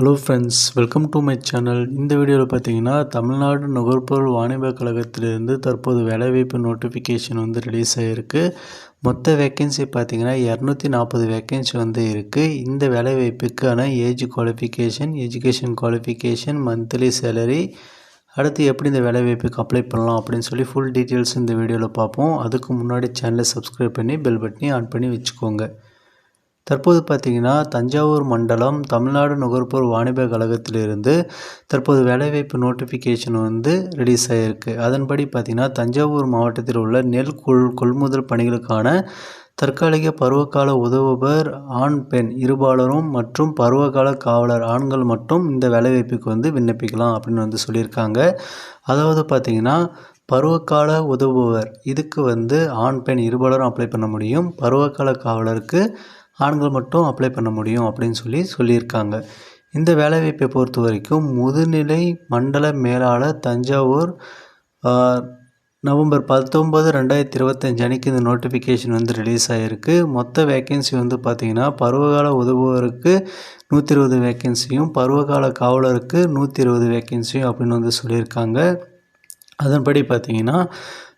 Hello friends welcome to my channel இந்த வீடியோவில் பார்த்தீங்கன்னா தமிழ்நாடு நுகர்பொருள் வாணிப கழகத்திலிருந்து தற்போது வேலைவாய்ப்பு நோட்டிஃபிகேஷன் வந்து ரிலீஸ் ஆகிருக்கு மொத்த வேக்கன்சி பார்த்தீங்கன்னா இரநூத்தி நாற்பது வேக்கன்சி வந்து இருக்குது இந்த வேலைவாய்ப்புக்கான age qualification education qualification monthly salary அடுத்து எப்படி இந்த வேலைவாய்ப்புக்கு அப்ளை பண்ணலாம் அப்படின்னு சொல்லி ஃபுல் டீட்டெயில்ஸ் இந்த வீடியோவில் பார்ப்போம். அதுக்கு முன்னாடி சேனலை சப்ஸ்கிரைப் பண்ணி பெல் பட்டனி ஆன் பண்ணி வச்சுக்கோங்க. தற்போது பார்த்திங்கன்னா தஞ்சாவூர் மண்டலம் தமிழ்நாடு நுகர்பொருள் வாணிப கழகத்திலிருந்து தற்போது வேலைவாய்ப்பு நோட்டிஃபிகேஷன் வந்து ரிலீஸ் ஆகிருக்கு அதன்படி பார்த்திங்கன்னா தஞ்சாவூர் மாவட்டத்தில் உள்ள நெல் கொள் கொள்முதல் பணிகளுக்கான தற்காலிக பருவகால உதவுபர் ஆண் பெண் இருபாலரும் மற்றும் பருவகால காவலர் ஆண்கள் மட்டும் இந்த வேலைவாய்ப்புக்கு வந்து விண்ணப்பிக்கலாம் அப்படின்னு வந்து சொல்லியிருக்காங்க. அதாவது பார்த்திங்கன்னா பருவகால உதவுபவர் இதுக்கு வந்து ஆண் பெண் இருபாலரும் அப்ளை பண்ண முடியும். பருவகால காவலருக்கு ஆண்கள் மட்டும் அப்ளை பண்ண முடியும் அப்படின்னு சொல்லி சொல்லியிருக்காங்க. இந்த வேலைவாய்ப்பை பொறுத்த வரைக்கும் முதுநிலை மண்டல மேலாளர் தஞ்சாவூர் நவம்பர் பத்தொம்பது ரெண்டாயிரத்தி இருபத்தஞ்சு அன்றைக்கி இந்த நோட்டிஃபிகேஷன் வந்து ரிலீஸ் ஆகிருக்கு மொத்த வேக்கன்சி வந்து பார்த்திங்கன்னா பருவகால உதவுவருக்கு நூற்றி இருபது வேக்கன்சியும் பருவகால காவலருக்கு நூற்றி இருபது வேக்கன்சியும் அப்படின்னு வந்து சொல்லியிருக்காங்க. அதன்படி பார்த்திங்கன்னா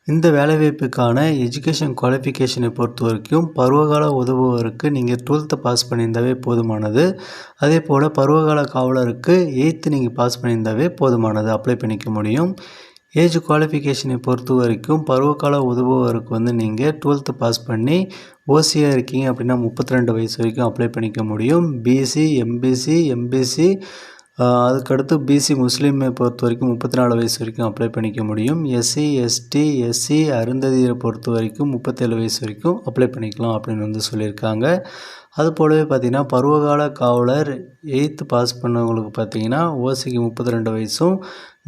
இந்த வேலைவாய்ப்புக்கான எஜுகேஷன் குவாலிஃபிகேஷனை பொறுத்த வரைக்கும் பருவகால உதவுவருக்கு நீங்கள் டுவெல்த்தை பாஸ் பண்ணியிருந்தாவே போதுமானது. அதே போல் பருவகால காவலருக்கு எயித்து நீங்கள் பாஸ் பண்ணியிருந்தாவே போதுமானது அப்ளை பண்ணிக்க முடியும். ஏஜ் குவாலிஃபிகேஷனை பொறுத்த வரைக்கும் பருவகால உதவுவருக்கு வந்து நீங்கள் டுவெல்த்து பாஸ் பண்ணி ஓசியாக இருக்கீங்க அப்படின்னா முப்பத்தி ரெண்டு வயசு வரைக்கும் அப்ளை பண்ணிக்க முடியும். பிசி எம்பிசி எம்பிசி அதுக்கடுத்து பிசி முஸ்லீமை பொறுத்த வரைக்கும் முப்பத்தி நாலு வயசு வரைக்கும் அப்ளை பண்ணிக்க முடியும். எஸ்சி எஸ்டி எஸ்சி அருந்ததியை பொறுத்த வரைக்கும் முப்பத்தேழு வயசு வரைக்கும் அப்ளை பண்ணிக்கலாம் அப்படின்னு வந்து சொல்லியிருக்காங்க. அது போலவே பார்த்திங்கன்னா பருவகால காவலர் எயித்து பாஸ் பண்ணவங்களுக்கு பார்த்திங்கன்னா ஓசிக்கு முப்பத்தி ரெண்டு வயசும்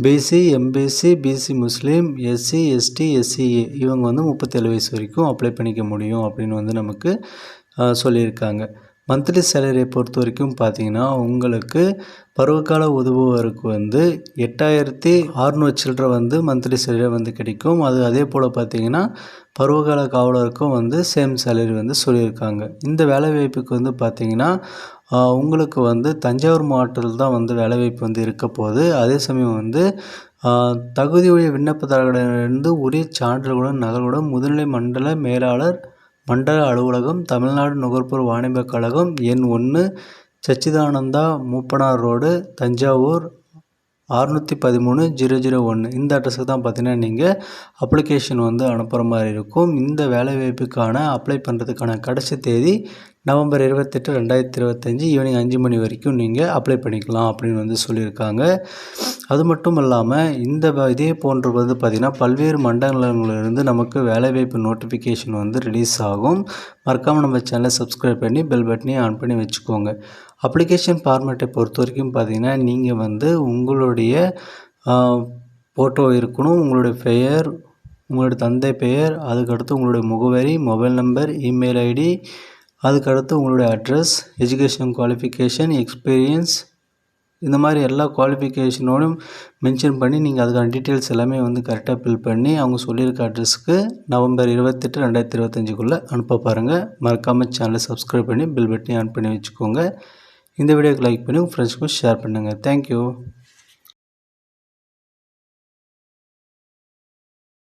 பிசி எம்பிசி பிசி முஸ்லீம் எஸ்சி எஸ்டி எஸ்சிஏ இவங்க வந்து முப்பத்தேழு வயசு வரைக்கும் அப்ளை பண்ணிக்க முடியும் அப்படின்னு வந்து நமக்கு சொல்லியிருக்காங்க. மந்த்லி சேலரியை பொறுத்த வரைக்கும் பார்த்தீங்கன்னா உங்களுக்கு பருவகால உதவுவருக்கு வந்து எட்டாயிரத்தி அறுநூறு சில்லரை வந்து மந்த்லி சேலரி வந்து கிடைக்கும். அது அதே போல் பார்த்தீங்கன்னா பருவகால காவலருக்கும் வந்து சேம் சேலரி வந்து சொல்லியிருக்காங்க. இந்த வேலைவாய்ப்புக்கு வந்து பார்த்திங்கன்னா உங்களுக்கு வந்து தஞ்சாவூர் மாவட்டத்தில் தான் வந்து வேலைவாய்ப்பு வந்து இருக்க போகுது. அதே சமயம் வந்து தகுதியுடைய விண்ணப்பதாரர்களிடமிருந்து உரிய சான்றுகளுடன் நகலுடன் முதுநிலை மண்டல மேலாளர் மண்டல அலுவலகம் தமிழ்நாடு நுகர்பொருள் வாணிபக் கழகம் எண் ஒன்று சச்சிதானந்தா மூப்பனார் ரோடு தஞ்சாவூர் அறுநூற்றி பதிமூணு ஜீரோ ஜீரோ ஒன்று இந்த அட்ரஸுக்கு தான் பார்த்தீங்கன்னா நீங்கள் அப்ளிகேஷன் வந்து அனுப்புகிற மாதிரி இருக்கும். இந்த வேலைவாய்ப்புக்கான அப்ளை பண்ணுறதுக்கான கடைசி தேதி நவம்பர் இருபத்தெட்டு ரெண்டாயிரத்தி இருபத்தஞ்சி ஈவினிங் அஞ்சு மணி வரைக்கும் நீங்கள் அப்ளை பண்ணிக்கலாம் அப்படின்னு வந்து சொல்லியிருக்காங்க. அது மட்டும் இல்லாமல் இந்த இதே போன்ற வந்து பார்த்திங்கன்னா பல்வேறு மண்டலங்களிலிருந்து நமக்கு வேலைவாய்ப்பு நோட்டிஃபிகேஷன் வந்து ரிலீஸ் ஆகும். மறக்காமல் நம்ம சேனலை சப்ஸ்கிரைப் பண்ணி பெல் பட்டனையும் ஆன் பண்ணி வச்சுக்கோங்க. அப்ளிகேஷன் ஃபார்மேட்டை பொறுத்த வரைக்கும் பார்த்திங்கன்னா நீங்கள் வந்து உங்களுடைய ஃபோட்டோ இருக்கணும் உங்களுடைய பெயர் உங்களுடைய தந்தை பெயர் அதுக்கடுத்து உங்களுடைய முகவரி மொபைல் நம்பர் இமெயில் ஐடி அதுக்கடுத்து உங்களுடைய அட்ரஸ் எஜுகேஷன் குவாலிஃபிகேஷன் எக்ஸ்பீரியன்ஸ் இந்த மாதிரி எல்லா குவாலிஃபிகேஷனோடும் மென்ஷன் பண்ணி நீங்கள் அதுக்கான டீட்டெயில்ஸ் எல்லாமே வந்து கரெக்டாக ஃபில் பண்ணி அவங்க சொல்லியிருக்க அட்ரஸ்க்கு நவம்பர் இருபத்தெட்டு ரெண்டாயிரத்தி இருபத்தஞ்சுக்குள்ளே அனுப்ப பாருங்கள் மறக்காமல் சேனலை சப்ஸ்கிரைப் பண்ணி பில் பட்டனையும் ஆன் பண்ணி வச்சுக்கோங்க. இந்த வீடியோக்கு லைக் பண்ணி உங்கள் ஃப்ரெண்ட்ஸ்க்கும் ஷேர் பண்ணுங்கள் தேங்க்யூ